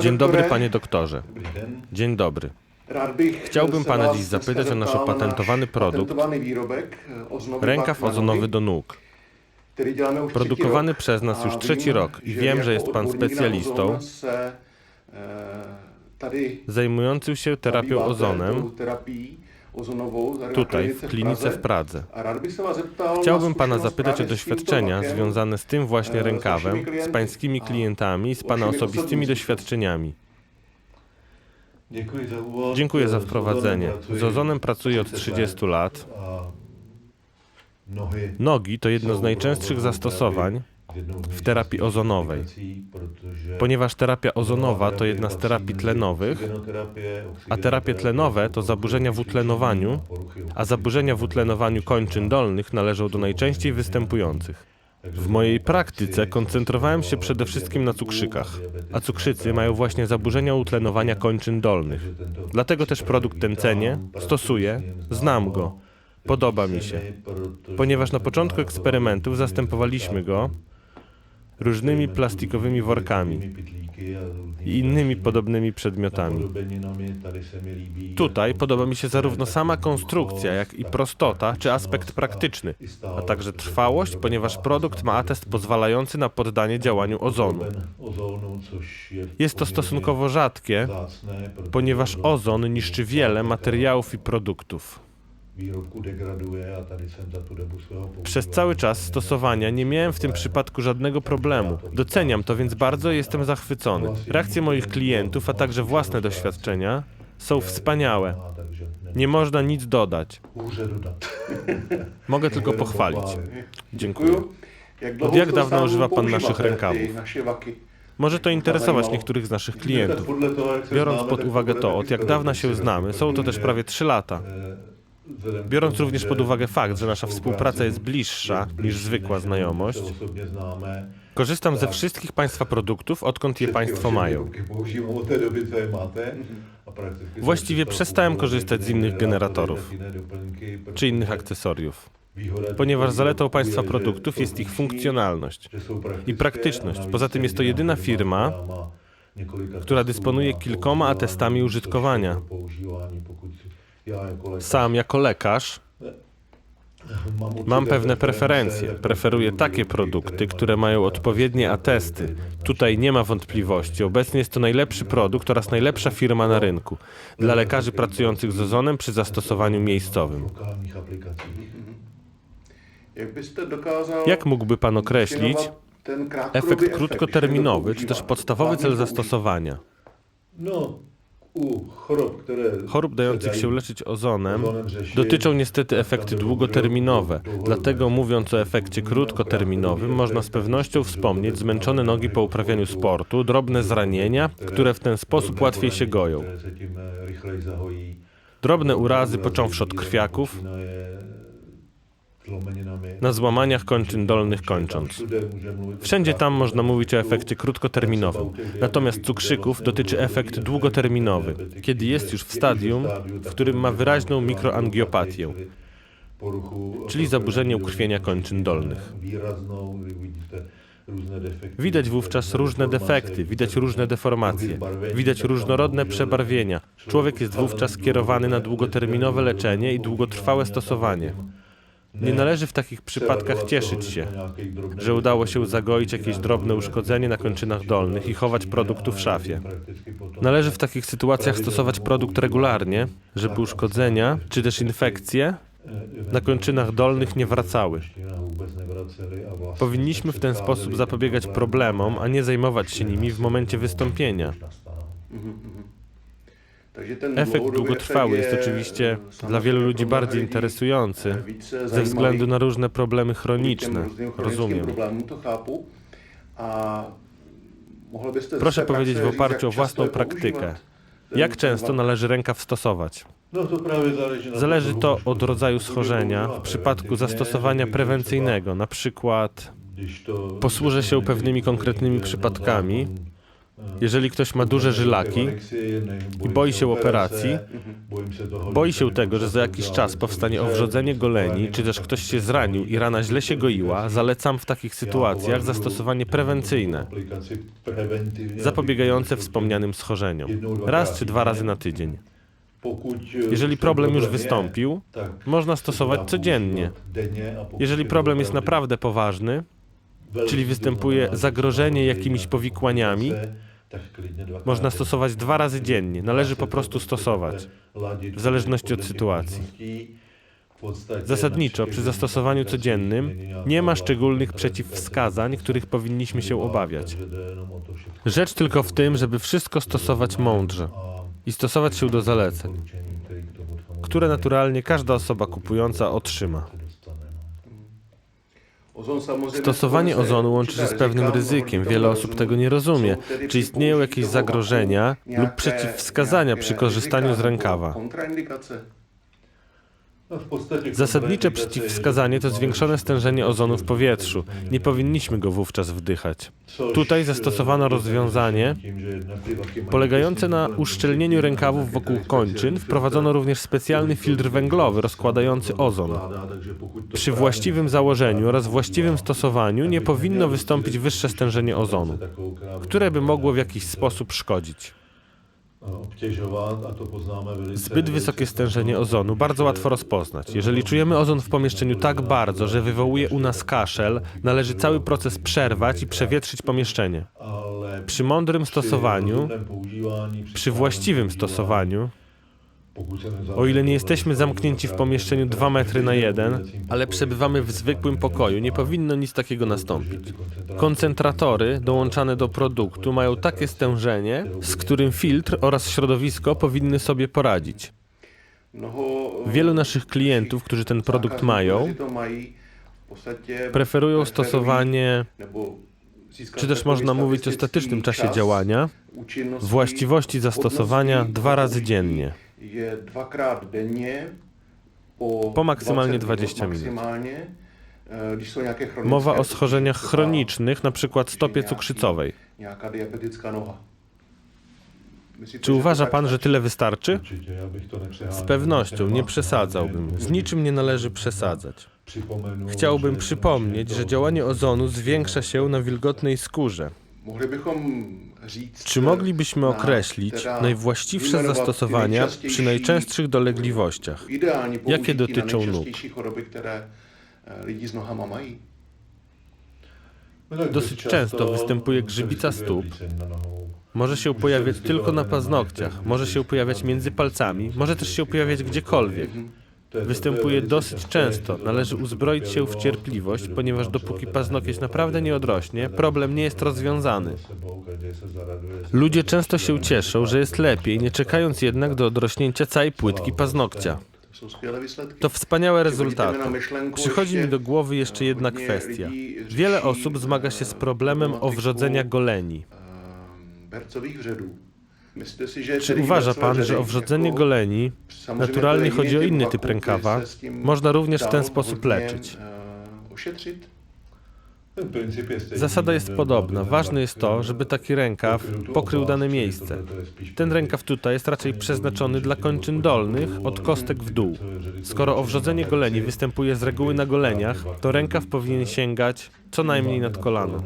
Dzień dobry, panie doktorze. Dzień dobry. Chciałbym pana dziś zapytać o nasz opatentowany produkt. Rękaw ozonowy do nóg. Produkowany przez nas już trzeci rok i wiem, że jest pan specjalistą e, tady zajmujący się terapią ozonem tutaj, w klinice w Pradze. Chciałbym pana zapytać o doświadczenia związane z tym właśnie e, rękawem, z pańskimi klientami i z pana osobistymi doświadczeniami. Dziękuję za wprowadzenie. Z ozonem pracuję od 30 30 lat. Nogi to jedno z najczęstszych zastosowań, w terapii ozonowej. ponieważ terapia ozonowa to jedna z terapii tlenowych, a terapie tlenowe to zaburzenia w utlenowaniu, a zaburzenia w utlenowaniu kończyn dolnych należą do najczęściej występujących. W mojej praktyce koncentrowałem się przede wszystkim na cukrzykach, a cukrzycy mają właśnie zaburzenia utlenowania kończyn dolnych. Dlatego też produkt ten cenię, stosuję, znam go, podoba mi się. Ponieważ na początku eksperymentów zastępowaliśmy go różnymi plastikowymi workami i innymi podobnymi przedmiotami. Tutaj podoba mi się zarówno sama konstrukcja, jak i prostota czy aspekt praktyczny, a także trwałość, ponieważ produkt ma atest pozwalający na poddanie działaniu ozonu. Jest to stosunkowo rzadkie, ponieważ ozon niszczy wiele materiałów i produktów. Výrobku degraduje a tady jsem za tu dobu svého Przez cały czas stosowania nie miałem w tym przypadku żadnego problemu. Doceniam to więc bardzo i jestem zachwycony. Reakcje moich klientów, a także własne doświadczenia są wspaniałe. Nie można nic dodać. Mogę tylko pochwalić. Dziękuję. Od jak sám używa pan naszych rękawów? Może to interesować niektórych z naszych klientów. Biorąc pod uwagę to, od jak dawna się znamy, są to też prawie 3 lata. Biorąc również pod uwagę fakt, że nasza współpraca jest bliższa niż zwykła znajomość, korzystam ze wszystkich Państwa produktów, odkąd je Państwo mają. Właściwie przestałem korzystać z innych generatorów czy innych akcesoriów, ponieważ zaletą Państwa produktów jest ich funkcjonalność. i praktyczność. Poza tym jest to jedyna firma, która dysponuje kilkoma atestami użytkowania. Sam jako lekarz mam pewne preferencje. Preferuję takie produkty, które mają odpowiednie atesty. Tutaj nie ma wątpliwości. Obecnie jest to najlepszy produkt oraz najlepsza firma na rynku dla lekarzy pracujących z ozonem przy zastosowaniu miejscowym. Jak mógłby Pan określić efekt krótkoterminowy, czy też podstawowy cel zastosowania? No, u które Chorób dających się leczyć ozonem dotyczą niestety efekty długoterminowe. Dlatego mówiąc o efekcie krótkoterminowym, można z pewnością wspomnieć zmęczone nogi po uprawianiu sportu, drobne zranienia, które w ten sposób łatwiej się goją, zahojí. drobne urazy począwszy od krwiaków. Na złamaniach kończyn dolnych kończąc. Wszędzie tam można krátkodobém mówić o efekcie krótkoterminowym. Natomiast cukrzyków dotyczy efekt długoterminowy, kiedy jest już w stadium, w którym ma wyraźną mikroangiopatię, czyli zaburzenie ukrwienia kończyn dolnych. Widać wówczas różne defekty, widać różne deformacje, widać różnorodne przebarwienia. Człowiek jest wówczas skierowany na długoterminowe leczenie i długotrwałe stosowanie. Nie należy w takich przypadkach cieszyć się, że udało się zagoić jakieś drobne uszkodzenie na kończynach dolnych i chować produktu w szafie. Należy w takich sytuacjach stosować produkt regularnie, żeby uszkodzenia czy też infekcje na kończynach dolnych nie wracały. Powinniśmy w ten sposób zapobiegać problemom, a nie zajmować się nimi w momencie wystąpienia. Efekt długotrwały jest oczywiście e, dla wielu ludzi bardziej interesujący e, ze względu na różne problemy chroniczne. Rozumiem. Proszę powiedzieć w oparciu o własną praktykę. Jak często należy rękaw stosować? No Zależy to od rodzaju schorzenia. W przypadku zastosowania prewencyjnego, na przykład Posłużę się pewnymi konkretnymi przypadkami, Jeżeli ktoś ma duże żylaki i boi się operacji, boi się tego, że za jakiś czas powstanie owrzodzenie goleni, czy też ktoś się zranił i rana źle się goiła, zalecam w takich sytuacjach zastosowanie prewencyjne, zapobiegające wspomnianym schorzeniom. Raz czy dwa razy na tydzień. Jeżeli problem już wystąpił, można stosować codziennie. Jeżeli problem jest naprawdę poważny, czyli występuje zagrożenie jakimiś powikłaniami, można stosować dwa razy dziennie. Należy po prostu stosować, w zależności od sytuacji. Zasadniczo przy zastosowaniu codziennym nie ma szczególnych przeciwwskazań, których powinniśmy się obawiać. Rzecz tylko w tym, żeby wszystko stosować mądrze i stosować się do zaleceń, które naturalnie każda osoba kupująca otrzyma. Stosowanie ozonu łączy się z pewnym ryzykiem. Wiele osób tego nie rozumie. Czy istnieją jakieś zagrożenia lub przeciwwskazania przy korzystaniu z rękawa? Zasadnicze przeciwwskazanie to zwiększone stężenie ozonu w powietrzu. Nie powinniśmy go wówczas wdychać. Tutaj zastosowano rozwiązanie polegające na uszczelnieniu rękawów wokół kończyn. Wprowadzono również specjalny filtr węglowy rozkładający ozon. Przy właściwym założeniu oraz właściwym stosowaniu nie powinno wystąpić wyższe stężenie ozonu, które by mogło w jakiś sposób szkodzić. Zbyt wysokie stężenie ozonu bardzo łatwo rozpoznać. Jeżeli czujemy ozon w pomieszczeniu tak bardzo, że wywołuje u nas kaszel, należy cały proces przerwać i przewietrzyć pomieszczenie. Przy mądrym stosowaniu, przy właściwym stosowaniu, o ile nie jesteśmy zamknięci w pomieszczeniu 2 metry na 1, ale przebywamy w zwykłym pokoju, nie powinno nic takiego nastąpić. Koncentratory dołączane do produktu mają takie stężenie, z którym filtr oraz środowisko powinny sobie poradzić. Wielu naszych klientów, którzy ten produkt mają, preferują stosowanie, czy też można mówić o statycznym czasie działania, właściwości zastosowania dwa razy dziennie. Je dvakrát denně po, Po maksymalnie 20 minut. Maksymalnie, e, Mowa o schorzeniach chronicznych, na przykład stopie cukrzycowej. Czy uważa to pan, tak że tyle wystarczy? Z pewnością nie przesadzałbym. Z niczym nie należy przesadzać. Chciałbym przypomnieć, że działanie ozonu zwiększa się na wilgotnej skórze. Czy moglibyśmy określić najwłaściwsze zastosowania przy najczęstszych dolegliwościach? Jakie dotyczą nóg? Dosyć często występuje grzybica stóp. Może się pojawiać tylko na paznokciach, może się pojawiać między palcami, może też się pojawiać gdziekolwiek. Występuje dosyć często. Należy uzbroić się w cierpliwość, ponieważ dopóki paznokieć naprawdę nie odrośnie, problem nie jest rozwiązany. Ludzie często się cieszą, że jest lepiej, nie czekając jednak do odrośnięcia całej płytki paznokcia. To wspaniałe rezultaty. Przychodzi mi do głowy jeszcze jedna hodně kwestia. Wiele osób zmaga się z e, problemem problematiku, owrzodzenia goleni. E, Czy uważa pan, że owrzodzenie jako- goleni, naturalnie chodzi o inny typ rękawa, można również w ten sposób leczyć? Zasada jest podobna. Ważne jest to, żeby taki rękaw pokrył dane miejsce. Ten rękaw tutaj jest raczej przeznaczony dla kończyn dolnych, od kostek w dół. Skoro owrzodzenie goleni występuje z reguły na goleniach, to rękaw powinien sięgać co najmniej nad kolano.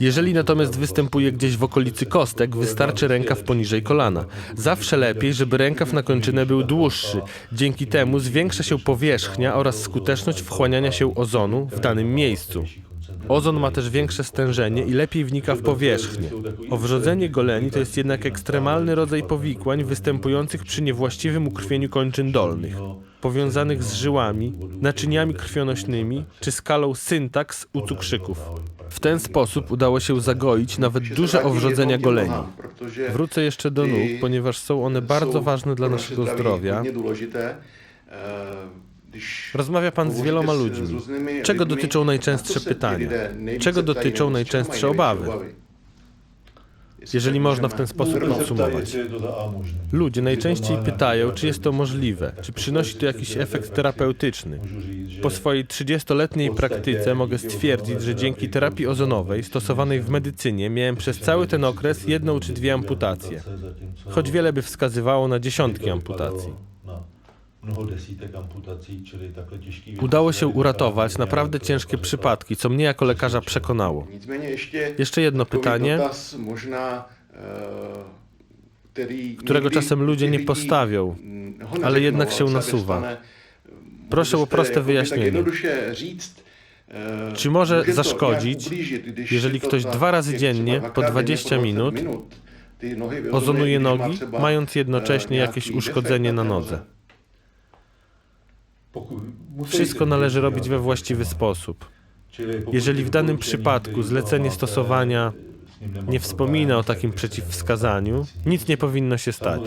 Jeżeli natomiast występuje gdzieś w okolicy kostek, wystarczy rękaw poniżej kolana. Zawsze lepiej, żeby rękaw na kończynę był dłuższy. Dzięki temu zwiększa się powierzchnia oraz skuteczność wchłaniania się ozonu w danym miejscu. Ozon ma też większe stężenie i lepiej wnika w powierzchnię. Owrzodzenie goleni to jest jednak ekstremalny rodzaj powikłań występujących przy niewłaściwym ukrwieniu kończyn dolnych, powiązanych z żyłami, naczyniami krwionośnymi czy skalą syntaks u cukrzyków. W ten sposób udało się zagoić nawet duże owrzodzenia goleni. Wrócę jeszcze do nóg, ponieważ są one bardzo ważne dla naszego zdrowia. E, Rozmawia pan z wieloma z ludźmi. Czego dotyczą na najczęstsze pytania? Czego dotyczą najczęstsze obawy? jeżeli można w ten sposób podsumować. Ludzie najczęściej pytają, czy jest to możliwe, tak czy przynosi to jakiś efekt terapeutyczny. Po swojej 30-letniej praktyce mogę stwierdzić, że dzięki terapii ozonowej stosowanej w medycynie miałem przez cały ten okres jedną czy dwie amputacje, choć wiele by wskazywało na dziesiątki amputacji. Udało się uratować naprawdę ciężkie przypadki, co mnie jako lekarza przekonało. Jeszcze jedno pytanie, eh, którego czasem ludzie nie postawią, ho ale jednak się nasuwa. Proszę o proste wyjaśnienie. Tak říct, eh, Czy może zaszkodzić, jeżeli to ktoś za- dwa razy dziennie, po dvakrát denně 20 po minut, ozonuje nogi, mając eh, jednocześnie nějaký jakieś uszkodzenie na nodze? Wszystko należy robić we tak, właściwy sposób. Jeżeli w danym przypadku zlecenie stosowania nie wspomina o problém, takim tak przeciwwskazaniu, nic nie powinno się stać.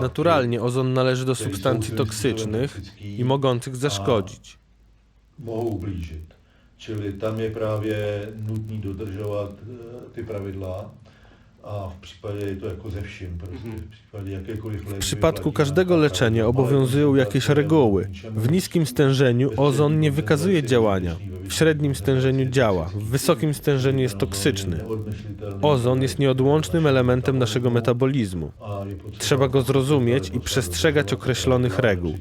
Naturalnie ozon należy do substancji toksycznych i mogących zaszkodzić. Čili tam je právě nutný dodržovat eh, ty pravidla a je to jako ze vším. Prostě. V případě jakékoliv W przypadku każdego leczenia obowiązują jakieś reguły. W niskim stężeniu ozon nie wykazuje działania, w średnim stężeniu działa, w wysokim stężeniu jest toksyczny. Ozon jest nieodłącznym elementem naszego metabolizmu. Trzeba go zrozumieć i przestrzegać określonych reguł.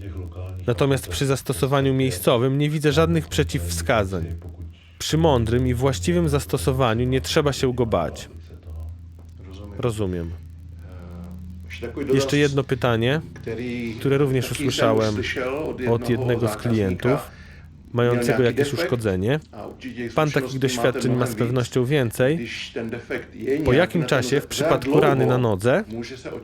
Natomiast przy zastosowaniu miejscowym nie widzę żadnych przeciwwskazań. Przy mądrym i właściwym zastosowaniu nie trzeba się go bać. Rozumiem. Dotaz, Jeszcze jedno pytanie, które również usłyszałem od jednego z klientów, mającego jakieś uszkodzenie. Pan takich doświadczeń ma z pewnością więcej. Po jakim czasie w przypadku rany na nodze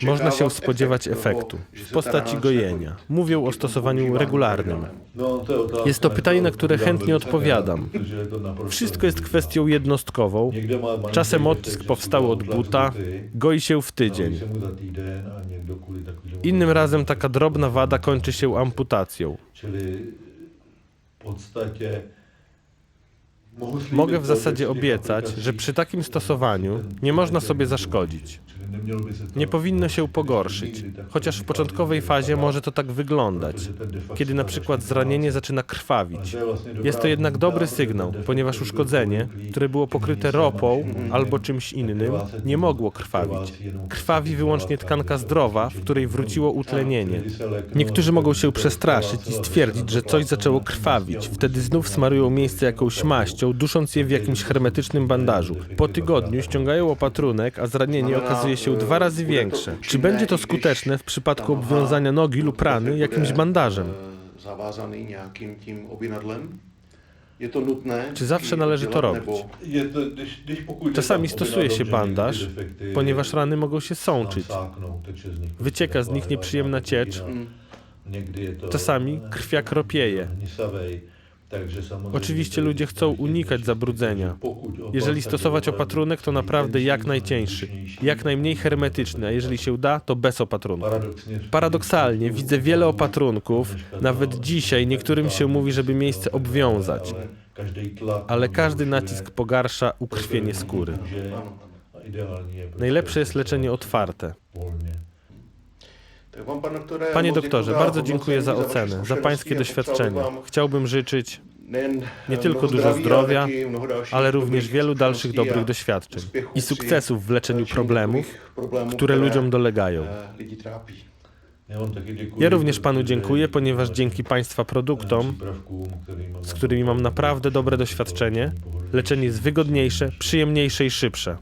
można się spodziewać efektu w postaci gojenia. Mówią o stosowaniu regularnym. No, Jest to pytanie, na które chętnie odpowiadam. Wszystko jest kwestią jednostkową. Czasem odcisk powstały od buta, goi się w tydzień. Innym razem taka drobna wada kończy się amputacją. Czyli w podstawie Mogę w zasadzie obiecać, że przy takim stosowaniu nie można sobie zaszkodzić. Nie powinno się pogorszyć, chociaż w początkowej fazie może to tak wyglądać, kiedy na przykład zranienie zaczyna krwawić. Jest to jednak dobry sygnał, ponieważ uszkodzenie, które było pokryte ropą albo czymś innym, nie mogło krwawić. Krwawi wyłącznie tkanka zdrowa, w której wróciło utlenienie. Niektórzy mogą się przestraszyć i stwierdzić, że coś zaczęło krwawić. Wtedy znów smarują miejsce jakąś maścią, dusząc je w jakimś hermetycznym bandażu. Po tygodniu ściągają opatrunek, a zranienie okazuje się dwa razy większe. Czy będzie to skuteczne w przypadku obwiązania nogi lub rany jakimś bandażem? Czy zawsze należy to robić? Czasami stosuje się bandaż, ponieważ rany mogą się sączyć. Wycieka z nich nieprzyjemna ciecz, Mm. czasami krwiak ropieje. Oczywiście ludzie chcą unikać zabrudzenia. Jeżeli stosować opatrunek, to naprawdę jak najcieńszy, jak najmniej hermetyczny, a jeżeli się da, to bez opatrunku. Paradoksalnie widzę wiele opatrunków, nawet dzisiaj niektórym się mówi, żeby miejsce obwiązać, ale każdy nacisk pogarsza ukrwienie skóry. Najlepsze jest leczenie otwarte. Panie doktorze, bardzo dziękuję za ocenę, za pańskie zkušenosti a popřál bych doświadczenie. vám Chciałbym życzyć nie eh, tylko dużo zdrowia, ale również wielu dalszych dobrych doświadczeń i sukcesów w leczeniu problemów, które ludziom dolegają. trápí. Ja również panu dziękuję, ponieważ dzięki państwa produktom, z którymi mam naprawdę dobre doświadczenie, leczenie jest wygodniejsze, przyjemniejsze i szybsze.